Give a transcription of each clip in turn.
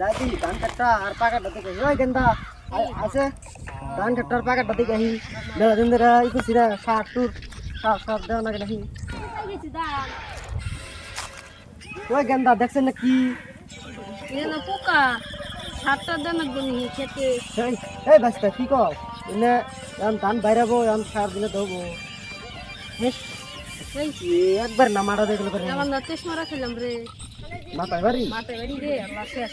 যাই দি ধান কাটটা আর পাকাটা থেকে ওই গেন্দা আ- আছে ধান কাটটা আর পাকাটা থেকে আহি মেলা দিন ধরে ই করছি রে সার টুর সার সার দেওয়া নাকি নাকি গেছি দাঁড়ান ওই গেন্দা দেখছেন না কি এনে পোকা সাতটা দেন একদম খেতে এই এই বাস্তা কি কর এনে এখন ধান বাইরাবো এখন সার দিলে দেবো এই একবার না মারা দেখলে করে আমার না তেসমরা খেলাম রে মাথায় বাড়ি মাথায় বাড়ি রে আল্লাহ শেষ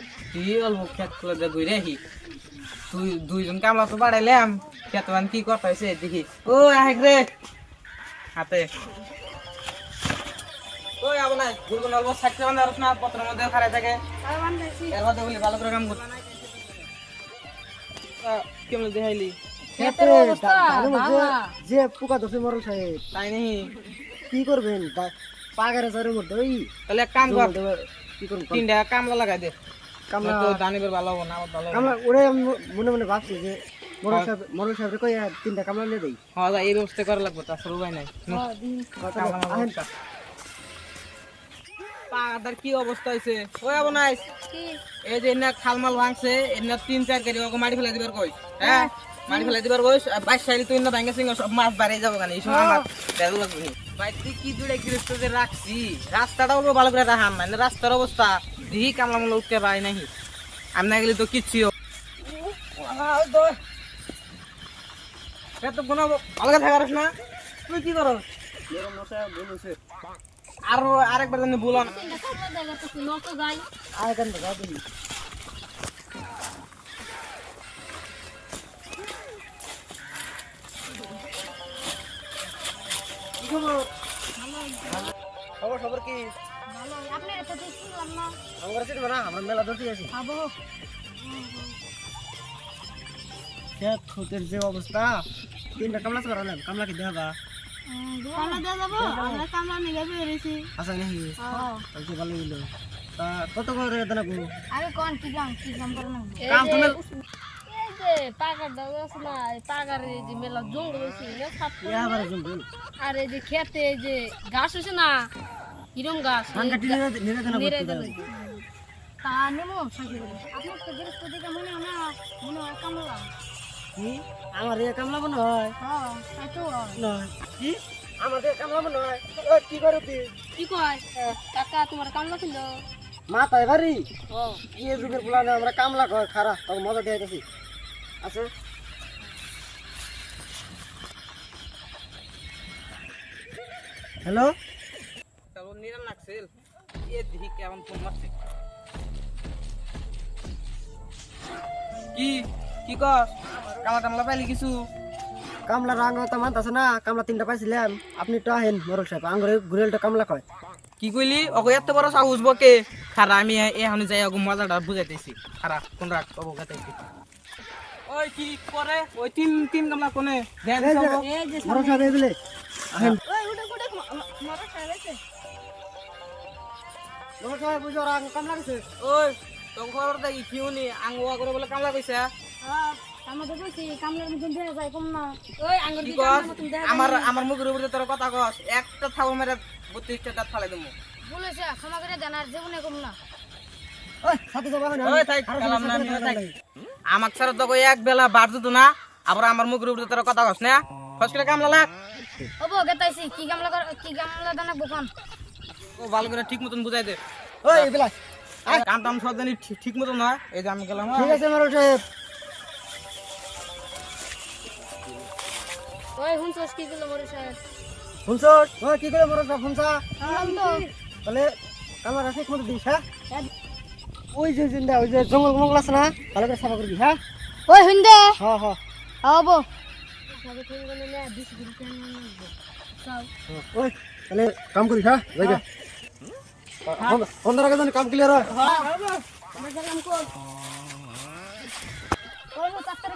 তুই অল্প খেত করে দে ঘুরে আহি? তুই দুইজন কামলা তো বাড়াইলাম। খেত বান কি করতেছে দেখি। ও আহেক রে। হাতে। ওই আবো নাই ঘুরবো না অল্প সাইকেল বান্ধা না পত্রের মধ্যে খারাই থাকে। এর মধ্যে বলি ভালো করে কাম কর। আহ, কেমন দেখাইলি। যে পোকা ধরছে মরল সাহেব। তাই নেই কি করবেন? পাগারে জারের মধ্যে ওই তাহলে এক কাম কর। কি করবেন? তিনটা কামলা লাগাই দে। কামলা দানিবের ভালো না ভালো কামলা ওরে মনে মনে ভাবছি যে মরল সাহেব মরল সাহেব কই তিনটা কামলা নিয়ে দেই। হ্যাঁ এই ব্যবস্থা করা লাগবে তাছাড়া উপায় নাই। পাগাদার কি অবস্থা হয়েছে ওই আবো নাই এই যে এনে খালমাল ভাঙছে এনে তিন চার কেজি ওকে মাটি ফেলে দিবার কই হ্যাঁ? মাটি ফেলে দিবার কই বাইশ সাইলে তুই না ভাঙে সব মাছ বাড়িয়ে যাব কেন? এই সময় আমার লাগবে বাইতে কি দূরে গৃহস্থ রাখছি? রাস্তাটাও ভালো করে রাখান না রাস্তার অবস্থা দেখি কামলা মামলা উঠতে পারি নাকি আমি না গেলে তো কিচ্ছু এত কোনো ভালো করে থাকার না। তুই কি করো? আর আরেকবার জানি বলো না। খবর খবর খবর কি? ভালো আপনি এত ঠিক শুনলাম না। আমরা চিনব না আমরা মেলা ধরতে আছি খাব। খেত খুতের যে অবস্থা। তিনটা কামলা করা না কামলা কি দেখাবা কামলা দিয়ে যাব? আমরা কামলা নিয়ে যাব এসেছি নাকি হ্যাঁ ভালো হইল? কত করে দেনা গো আরে কোন কি কাম কি কাম করে কাম তুমি আর এই যে খেতে যে ঘাস হয়েছে না কিরম গাছ তা তো মনে হয় না মনে হয় কামলা। আমার এই কামলা মনে হয়। কি? আমাদের কামলা মনে হয়। কি করে তুই কি কয়? কাকা তোমার কামলা ছিল? মাথায় বাড়ি? ও। কি যুগের আমরা কামলা তখন মজা দিয়ে গেছি। আছে? হ্যালো নিরাম নাকছিল এ দেখি কেমন ফোন মারছে। কি? কি কর কামলা টামলা পাইলি কিছু? কামলা রাং তো মানতাছে না কামলা তিনটা পাইছিলাম। আপনি তো আহেন মরল সাহেব আঙ্গুরে ঘুরেলটা কামলা কয়। কি কইলি? ওকে এত বড় সাহস বকে? খারা আমি এখন যাই ওকে মজাটা বুঝাইতেছি। খারা কোন রাখ পাবো গাতাইছি। ওই কি করে? ওই তিন তিন গামলা কোনে ধ্যান সব এই যে মরল সাহেব এই বলে ওই উঠে উঠে মারা খাইছে মরল সাহেব বুঝো রাং কামলা গেছে ওই তো খবর দেখি কি আঙ্গুয়া করে বলে কামলা কইছে হ্যাঁ আমাদের কইছি কামলার মতন দেয়া যায় কম না। ওই আঙ্গুর কি দি কর? কামলার মতন দেয়া আমার আমার মুখের উপরে তোর কথা কস একটা থাবো মেরে বত্রিশটা দাঁত ফালাই দেবো বলেছে ক্ষমা করে দেন আর জীবনে কম না। ওই সাথে যাবা না ওই কালাম না। আমাক ছাড়া তো এক বেলা বার দিত না আবার আমার মুখের উপরে তোর কথা কস না? ফসকে কামলা লাগ? হব গেতাইছি কি কামলা কর কি কামলা দানা বকান ও ভালো করে ঠিক মতন বুঝাই দে। ওই বেলা কাম টাম সব জানি ঠিক- মতন নয় এই যে আমি গেলাম হ্যাঁ। ঠিক আছে মরল সাহেব। ওই হুনছস কি গুলো মরে সাহেব? শুনছ ওই কি করে মরল সাহেব শুনছা? শুনলাম তাহলে কামলা রাখি মতো দিস হ্যাঁ? ওই যে জিন্দা ওই যে জঙ্গল মঙ্গল আছে না ভালো করে সাফা করবি হ্যাঁ? ওই হুনদে। হ্যাঁ হ্যাঁ। হব। না সব ওই তাহলে কাম করিস হ্যাঁ? যাই পনেরো আগে কাম ক্লিয়ার হয়। কো ওই নো? তাড়াতাড়ি